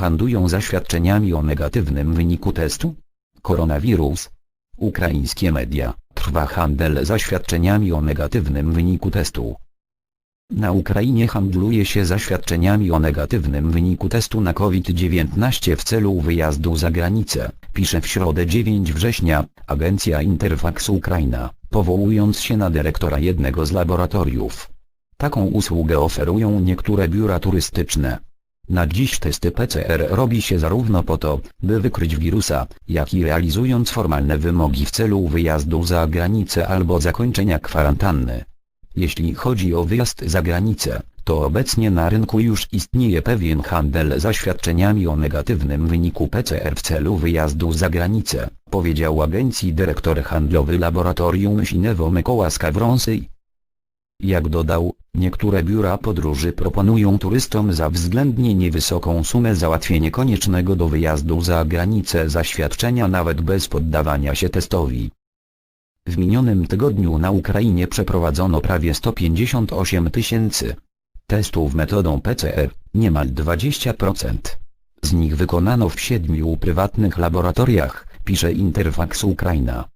handlują zaświadczeniami o negatywnym wyniku testu? Koronawirus. Ukraińskie media. Trwa handel zaświadczeniami o negatywnym wyniku testu. Na Ukrainie handluje się zaświadczeniami o negatywnym wyniku testu na COVID-19 w celu wyjazdu za granicę, pisze w środę 9 września, agencja Interfax Ukraina, powołując się na dyrektora jednego z laboratoriów. Taką usługę oferują niektóre biura turystyczne. Na dziś testy PCR robi się zarówno po to, by wykryć wirusa, jak i realizując formalne wymogi w celu wyjazdu za granicę albo zakończenia kwarantanny. Jeśli chodzi o wyjazd za granicę, to obecnie na rynku już istnieje pewien handel zaświadczeniami o negatywnym wyniku PCR w celu wyjazdu za granicę, powiedział agencji dyrektor handlowy laboratorium Sinewo Mykoła Skawronsy. Jak dodał, niektóre biura podróży proponują turystom za względnie niewysoką sumę załatwienie koniecznego do wyjazdu za granicę zaświadczenia nawet bez poddawania się testowi. W minionym tygodniu na Ukrainie przeprowadzono prawie 158 tysięcy testów metodą PCR, niemal 20%. Z nich wykonano w siedmiu prywatnych laboratoriach, pisze Interfax Ukraina.